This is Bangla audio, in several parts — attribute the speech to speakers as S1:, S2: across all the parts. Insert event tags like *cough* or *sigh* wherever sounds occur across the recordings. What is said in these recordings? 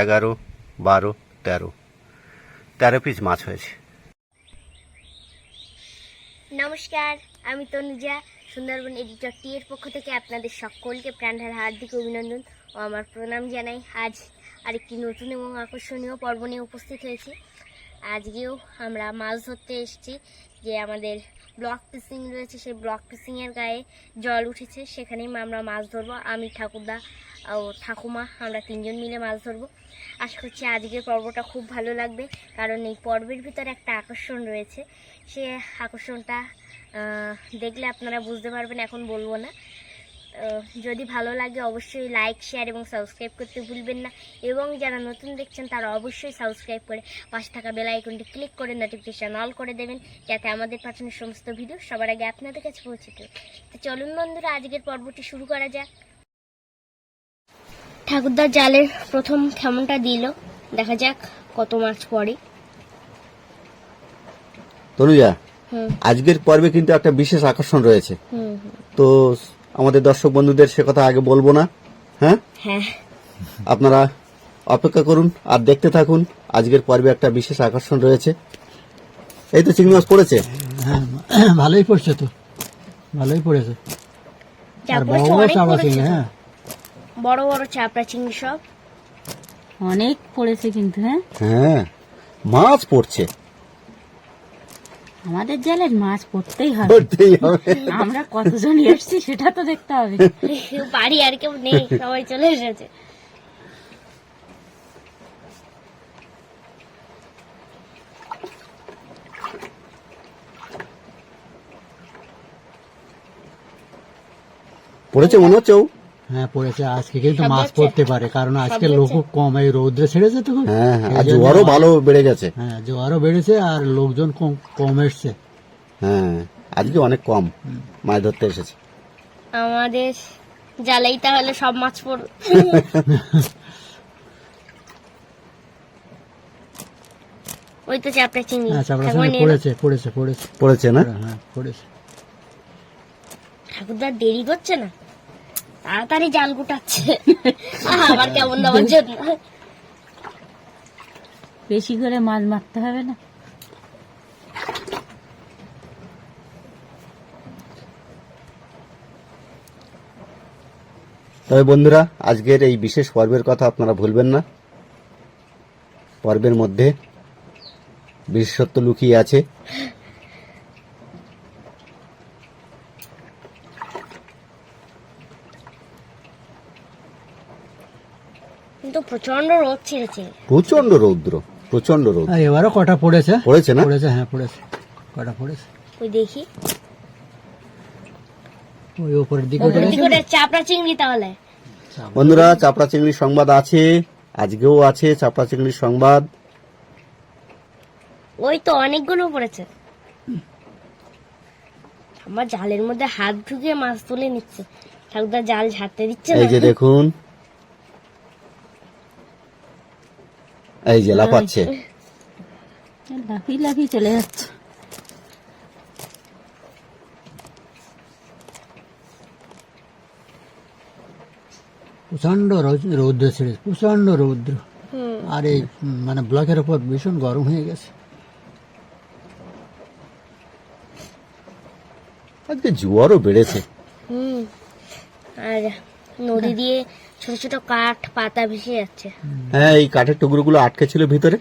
S1: এগারো বারো তেরো তেরো পিস মাছ হয়েছে
S2: নমস্কার আমি তনুজা সুন্দরবন এডিটর টি এর পক্ষ থেকে আপনাদের সকলকে প্রাণহার হার্দিক অভিনন্দন ও আমার প্রণাম জানাই আজ আরেকটি নতুন এবং আকর্ষণীয় পর্ব নিয়ে উপস্থিত হয়েছে আজকেও আমরা মাছ ধরতে এসেছি যে আমাদের ব্লক পিসিং রয়েছে সেই ব্লক পিসিংয়ের গায়ে জল উঠেছে সেখানেই আমরা মাছ ধরবো আমি ঠাকুরদা ও ঠাকুমা আমরা তিনজন মিলে মাছ ধরবো আশা করছি আজকের পর্বটা খুব ভালো লাগবে কারণ এই পর্বের ভিতরে একটা আকর্ষণ রয়েছে সে আকর্ষণটা দেখলে আপনারা বুঝতে পারবেন এখন বলবো না যদি ভালো লাগে অবশ্যই লাইক শেয়ার এবং সাবস্ক্রাইব করতে ভুলবেন না এবং যারা নতুন দেখছেন তারা অবশ্যই সাবস্ক্রাইব করে পাশে থাকা বেলাইকনটি ক্লিক করে নোটিফিকেশান অল করে দেবেন যাতে আমাদের পাঠানোর সমস্ত ভিডিও সবার আগে আপনাদের কাছে পৌঁছতে তো চলুন বন্ধুরা আজকের পর্বটি শুরু করা যাক ঠাকুরদার জালের প্রথম খেমনটা দিল দেখা যাক কত মাছ পরে
S1: তনুজা আজকের পর্বে কিন্তু একটা বিশেষ আকর্ষণ রয়েছে তো আমাদের দর্শক বন্ধুদের সে কথা আগে বলবো না হ্যাঁ? হ্যাঁ আপনারা অপেক্ষা করুন আর দেখতে থাকুন আজকের পর্বে একটা বিশেষ আকর্ষণ রয়েছে এই তো চিংড়ি মাছ পড়েছে
S3: হ্যাঁ, *clears throat* ভালোই পড়ছে তো ভালোই পড়েছে
S2: আর বড় বড় চাপড়া চিংড়ি হ্যাঁ বড় বড় চাপড়া চিংড়ি সব
S4: অনেক পড়েছে কিন্তু হ্যাঁ হ্যাঁ
S1: মাছ পড়ছে
S4: আমাদের জালের মাছ পড়তেই হবে পড়তেই হবে আমরা কতজন এসেছি সেটা তো দেখতে হবে
S2: বাড়ি আর কেউ নেই সবাই চলে এসেছে
S1: পড়েছে মনে হচ্ছে
S3: হ্যাঁ, পড়েছে আজকে কিন্তু মাছ পড়তে পারে কারণ আজকে লোক কম এই রৌদ্রে ছেড়েছে তো
S1: হ্যাঁ, হ্যাঁ জোয়ারও ভালো বেড়ে গেছে
S3: হ্যাঁ জোয়ারও বেড়েছে আর লোকজন কম কম এসছে
S1: হ্যাঁ আজকে অনেক কম মাছ ধরতে এসেছে
S2: আমাদের জালেই তাহলে সব মাছ পড় *laughs* ওই তো চাপড়া চিংড়ি
S3: হ্যাঁ, পড়েছে পড়েছে পড়েছে
S1: পড়েছে না হ্যাঁ পড়েছে
S2: ঠাকুরদার দেরি করছে না তাড়াতাড়ি জাল গুটাচ্ছে আবার কেমন দেওয়ার জন্য
S4: বেশি করে মাছ মারতে হবে না
S1: তবে বন্ধুরা আজকের এই বিশেষ পর্বের কথা আপনারা ভুলবেন না পর্বের মধ্যে বিশেষত্ব লুকিয়ে আছে
S2: প্রচন্ড রোদ ছেড়েছে
S1: প্রচন্ড রৌদ্র প্রচন্ড রোদ
S3: এবারও কটা পড়েছে পড়েছে না পড়েছে হ্যাঁ পড়েছে কটা
S2: পড়েছে ওই দেখি
S3: ওই উপরের দিকে ওটা
S2: গেছে? চাপড়া চিংড়ি তাহলে
S1: বন্ধুরা চাপড়া চিংড়ির সংবাদ আছে আজকেও আছে চাপড়া চিংড়ির সংবাদ
S2: ওই তো অনেকগুলো পড়েছে আমার জালের মধ্যে হাত ঢুকে মাছ তুলে নিচ্ছে ঠাকুরদা জাল ঝাড়তে দিচ্ছে
S1: এই যে দেখুন এই যে লাফাচ্ছে
S4: লাফি লাফি চলে যাচ্ছে
S3: প্রচন্ড রৌদ্র ছেড়ে প্রচন্ড রৌদ্র আর এই মানে ব্লকের উপর ভীষণ গরম হয়ে গেছে
S1: আজকে জোয়ারও বেড়েছে হুম
S2: আর নদী দিয়ে ছোট ছোট কাঠ পাতা ভেসে যাচ্ছে
S1: হ্যাঁ এই কাঠের টুকরো গুলো আটকে ছিল ভিতরে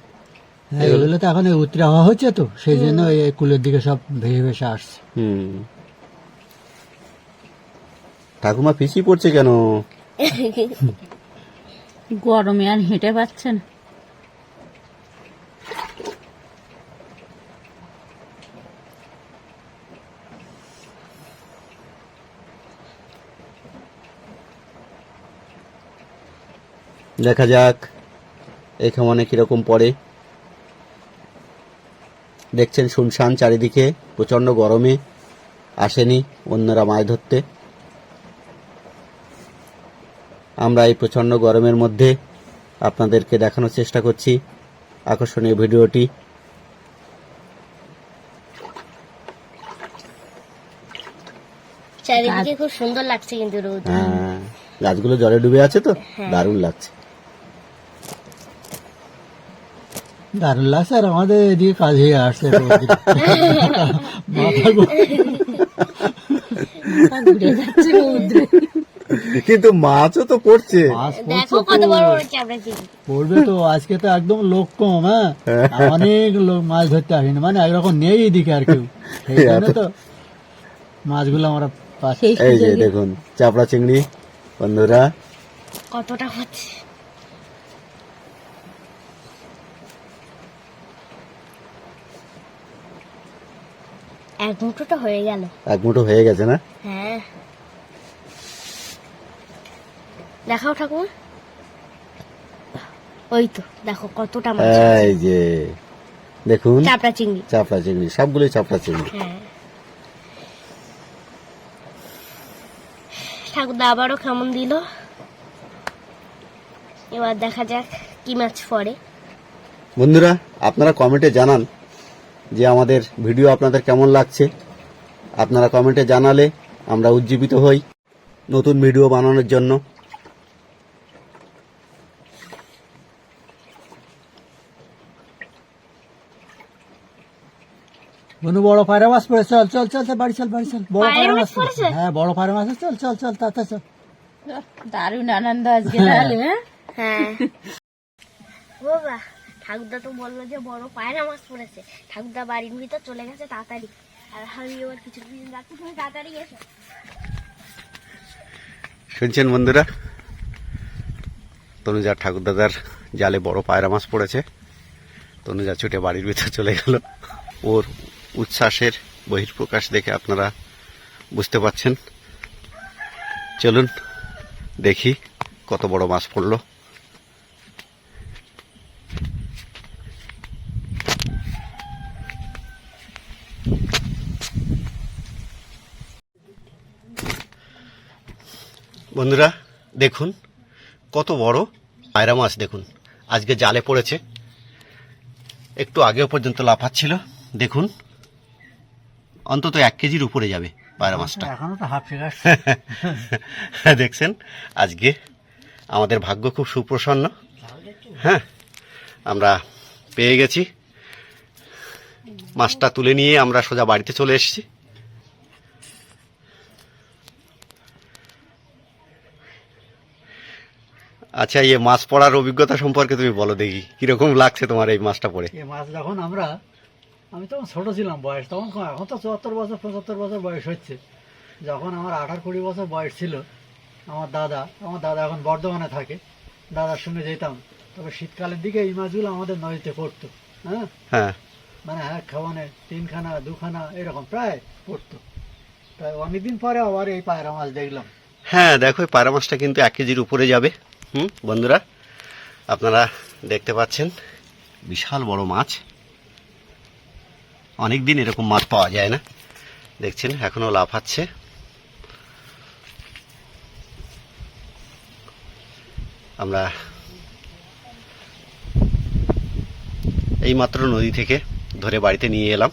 S3: হ্যাঁ এগুলো তো এখন উত্তরে হওয়া হচ্ছে তো সেই জন্য এই কুলের দিকে সব ভেসে ভেসে আসছে হুম
S1: ঠাকুমা পিছিয়ে পড়ছে কেন *laughs*
S4: গরমে আর হেঁটে পাচ্ছে না
S1: দেখা যাক এখানে খামানে কীরকম পড়ে দেখছেন শুনশান চারিদিকে প্রচণ্ড গরমে আসেনি অন্যরা মাছ ধরতে আমরা এই প্রচণ্ড গরমের মধ্যে আপনাদেরকে দেখানোর চেষ্টা করছি আকর্ষণীয় ভিডিওটি
S2: খুব সুন্দর লাগছে কিন্তু হ্যাঁ,
S1: গাছগুলো জলে ডুবে আছে তো হ্যাঁ। দারুণ লাগছে
S3: দারুল্লাহ স্যার আমাদের এদিকে কাজ হয়ে আসছে *laughs*
S1: কিন্তু মাছও তো পড়ছে
S3: পড়বে তো আজকে তো একদম লোক কম হ্যাঁ? হ্যাঁ অনেক লোক মাছ ধরতে আসেনি মানে একরকম নেই এদিকে আর কেউ *laughs* তো মাছগুলো আমরা
S1: এই যে দেখুন চাপড়া চিংড়ি বন্ধুরা
S2: কতটা হচ্ছে এক মুঠো তো হয়ে গেল
S1: এক মুঠো হয়ে গেছে না হ্যাঁ
S2: দেখাও ঠাকুমা ওই তো দেখো কতটা মাছ
S1: এই যে দেখুন চাপড়া চিংড়ি চাপড়া চিংড়ি সবগুলোই চাপড়া চিংড়ি হ্যাঁ।
S2: ঠাকুরদা আবারও কেমন দিল এবার দেখা যাক কি মাছ পরে
S1: বন্ধুরা আপনারা কমেন্টে জানান যে আমাদের ভিডিও আপনাদের কেমন লাগছে আপনারা কমেন্টে জানালে আমরা উজ্জীবিত হই নতুন ভিডিও বানানোর জন্য
S3: বনু বড় পায়রা মাছ পড়ে চল চল চল বাড়ি চল বাড়ি চল বড় পায়রা মাছ হ্যাঁ বড় পায়রা মাছ চল চল চল তাতে চল
S4: দারুণ আনন্দ আজকে তাহলে হ্যাঁ, হ্যাঁ।
S2: *laughs* বাবা ঠাকুরদা তো বললো যে বড় পায়রা মাছ পড়েছে ঠাকুরদা বাড়ির ভিতর চলে গেছে তাড়াতাড়ি আর আমি ওর কিছু দিন রাখছি তুমি তাড়াতাড়ি এসো
S1: শুনছেন বন্ধুরা তনুজার ঠাকুর দাদার জালে বড় পায়রা মাছ পড়েছে তনুজা ছুটে বাড়ির ভিতরে চলে গেল ওর উচ্ছ্বাসের বহির্প্রকাশ দেখে আপনারা বুঝতে পাচ্ছেন চলুন দেখি কত বড় মাছ পড়লো বন্ধুরা দেখুন কত বড় পায়রা মাছ দেখুন আজকে জালে পড়েছে একটু আগেও পর্যন্ত লাফাচ্ছিল দেখুন অন্তত এক কেজির উপরে যাবে পায়রা মাছটা আচ্ছা, *laughs* দেখছেন আজকে আমাদের ভাগ্য খুব সুপ্রসন্ন হ্যাঁ আমরা পেয়ে গেছি মাছটা তুলে নিয়ে আমরা সোজা বাড়িতে চলে এসেছি আচ্ছা এই মাছ পড়ার অভিজ্ঞতা সম্পর্কে তুমি বলো দেখি কিরকম লাগছে তোমার এই মাছটা পড়ে
S3: এই মাছ যখন আমরা আমি তখন ছোট ছিলাম বয়স তখন এখন তো চুয়াত্তর বছর পঁচাত্তর বছর বয়স হচ্ছে যখন আমার আঠারো কুড়ি বছর বয়স ছিল আমার দাদা আমার দাদা এখন বর্ধমানে থাকে দাদার সঙ্গে যেতাম তবে শীতকালের দিকে এই মাছগুলো আমাদের নদীতে পড়তো হ্যাঁ হ্যাঁ মানে এক খাওয়ানে তিনখানা দুখানা এরকম প্রায় পড়তো তাই অনেকদিন পরে আবার এই পায়রা মাছ দেখলাম
S1: হ্যাঁ দেখো পায়রা মাছটা কিন্তু এক কেজির উপরে যাবে হুম বন্ধুরা আপনারা দেখতে পাচ্ছেন বিশাল বড় মাছ অনেক দিন এরকম মাছ পাওয়া যায় না দেখছেন এখনও লাফাচ্ছে আমরা এই মাত্র নদী থেকে ধরে বাড়িতে নিয়ে এলাম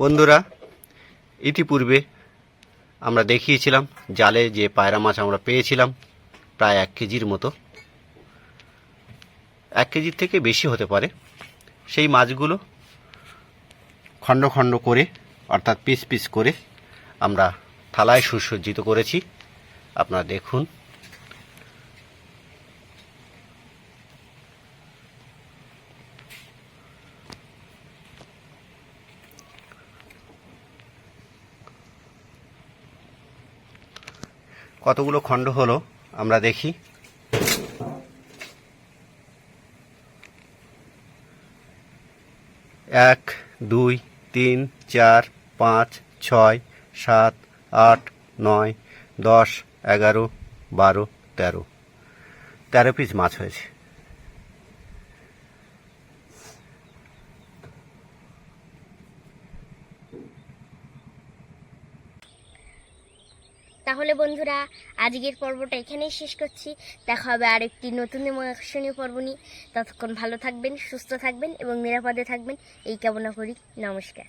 S1: বন্ধুরা ইতিপূর্বে আমরা দেখিয়েছিলাম জালে যে পায়রা মাছ আমরা পেয়েছিলাম প্রায় এক কেজির মতো এক কেজির থেকে বেশি হতে পারে সেই মাছগুলো খণ্ড খণ্ড করে অর্থাৎ পিস পিস করে আমরা থালায় সুসজ্জিত করেছি আপনারা দেখুন কতগুলো খণ্ড হলো আমরা দেখি এক দুই তিন চার পাঁচ ছয় সাত আট নয় দশ এগারো বারো তেরো তেরো পিস মাছ হয়েছে
S2: তাহলে বন্ধুরা আজকের পর্বটা এখানেই শেষ করছি দেখা হবে আর একটি নতুন এবং আকর্ষণীয় পর্ব নিয়ে ততক্ষণ ভালো থাকবেন সুস্থ থাকবেন এবং নিরাপদে থাকবেন এই কামনা করি নমস্কার